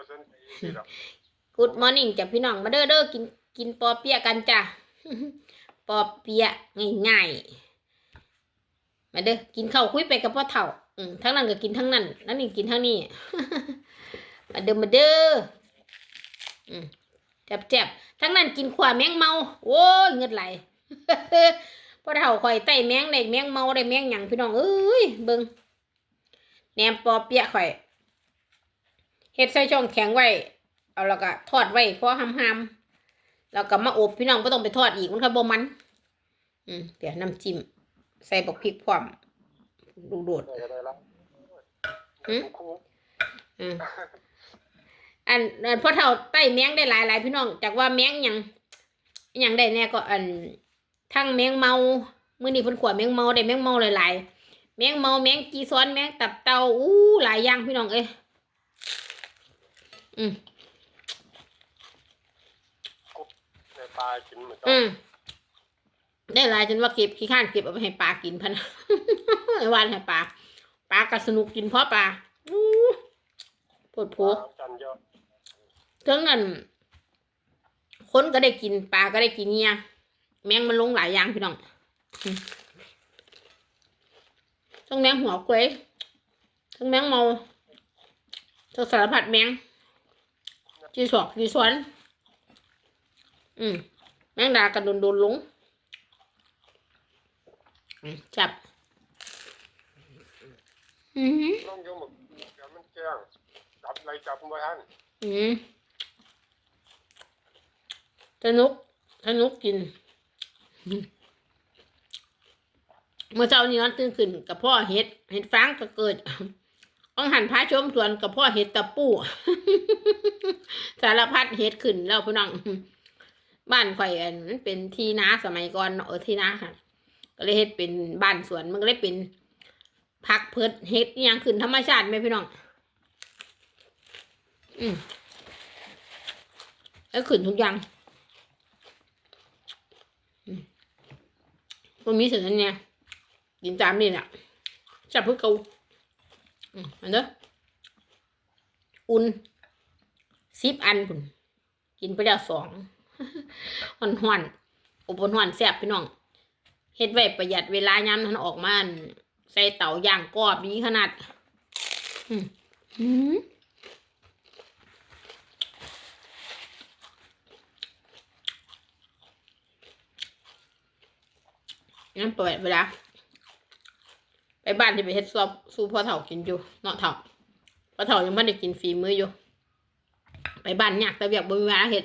บ่สนใจนี่หรอกกูดมอร์นิ่งจ้ะพี่น้องมาเด้อเด้อกินกินปอเปียะกันจ้ะ ปอเปียะง่ายๆมาเด้อกินข้าวคุยไปกับพ่อเฒ่าอืมทั้งนั้นก็กินทั้งนั้นนั่นนี่กินทั้งนี้ มาเด้อมาเด้ออืมแจ็บทั้งนั้นกินขวาแมงเมาโอ้ยเงิดไหลพ่อเฒ่าคอยไต่แมงได้แมงเมาได้แมงหยังพี่น้องเอ้ยเบิ่งแหนมปอเปียะข่อย เฮ็ดใส่ช่องแข็งไว้ เอาแล้วก็ทอดไว้พอหำๆแล้วก็มาอบพี่น้องก็ต้องไปทอดอีกมันค่ะบ่มัน อืมเดี๋ยวน้ำจิ้มใส่บักพริกพร้อมดูโดดได้ก็ได้ละหืมคุ้มอืมอันอันพ่อเฒ่าไต้แมงได้หลายหลายพี่น้องจากว่าแมงหยังหยังได้แน่ก็อันทั้งแมงเมามื้อนี้เพิ่นขวแมงเมาได้แมงเมาหลายๆแมงเมาแมงกีซ้อนแมงตับเต่าอู้หลายอย่างพี่น้องเอ้ย อืมในปลากินเหมือนกัอืนมได้หลายจนว่าเก็บขี้ข้านเก็บเอาไปให้ปลากินพันไอ้วานให้ปลาปลาก็สนุกกินเพราะปลาอู้ปวดโผปลาจันเยอะถึงนั้นคนก็ได้กินปลาก็ได้กินเนี่ยแมงมันลงหลายอย่างพี่น้องอืมทั้งแมงหัวเกวยทั้งแมงเมาทั้งสารพัดแมง จีสอกจีสวนอืมแมงดากันโดนโดนๆลงอืมจับ อือหือน้องโยมบอกเดี๋ยวมันแจ้งจับอะไรจับมาทันอืมสนุกสนุกกินอืมเมื่อเช้านี้นอนตื่นขึ้นกับพ่อเห็ดเห็ดฟางก็เกิด อ้องหันพาชมสวนกับพ่อเห็ดตะปูสารพัดเห็ดขึ้นแล้วพี่น้องบ้านข่อยอันเป็นที่นาสมัยก่อนเออที่นาค่ะ ก็เลยเฮ็ดเป็นบ้านสวนมันก็เลยเป็นผักเพิดเฮ็ดอหยังขึ้นธรรมชาติไหมพี่น้อง อืมแล้วขึ้นทุกอย่างอืมมันมีเสร็จแล้วเนี่ยกินตามนี่แหละจับพึ่งเกา อันเด้ออุ่นสิบอันพุ่นกินไปแล้วสองหอนหอนอบหอนแซ่บพี่น้องเฮ็ดไว้ประหยัดเวลายามนั้นออกมาใส่เตาย่างกรอบดีขนาดอืมอืมงั้นเปิดเวลา ไปบ้านที่ไปเฮ็ดซอบสู้พ่อเฒ่ากินอยู่เนาะเฒ่าพ่อเฒ่ายังไม่ได้กินฝีมืออยู่ ไปบ้านยากแต่เบียกบ่มีเวลาเฮ็ด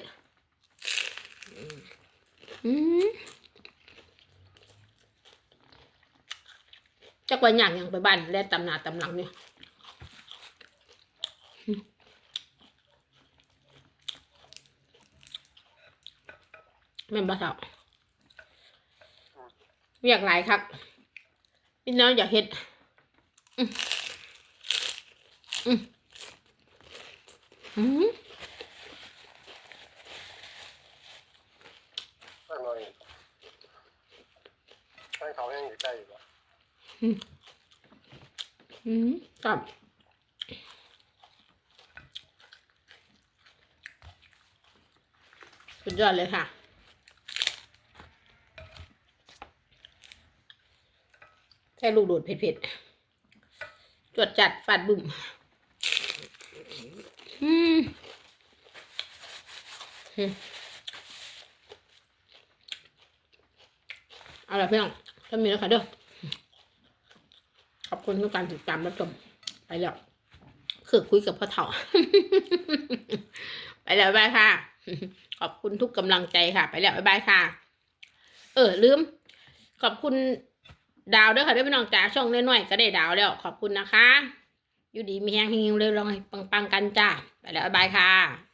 อืมจักวันอย่างยังไปบ้านแล่นตำหนาตำหลังเนี่ยอืมแม่นบ้าเท่าเรียกหลายครับ พี่น้องอยากเห็ดอืมอืมอืมสักหน่อยให้เขาแห้งอยู่ใกล้อยู่แล้วอืมกับสุดยอดเลยค่ะ ค่ลูกโดดเผ็ดๆ จวดจัดฟาดบึ้มอืมอืมเอาละเพื่อนถ้ามีแล้วค่ะเด้อ ขอบคุณทุกการติดตามรับชม ไปแล้ว คือคุยกับพ่อเฒ่า ไปแล้วบายค่ะ ขอบคุณทุกกำลังใจค่ะ ไปแล้วบายบายค่ะ เออลืม ขอบคุณ ดาวด้วยค่ะด้วยพี่น้องจ๋าช่องน้อยๆก็ได้ดาวแล้วขอบคุณนะคะ อยู่ดีมีแห้งเฮงเร็วๆให้ปังๆกันจ้าไปแล้วบายค่ะ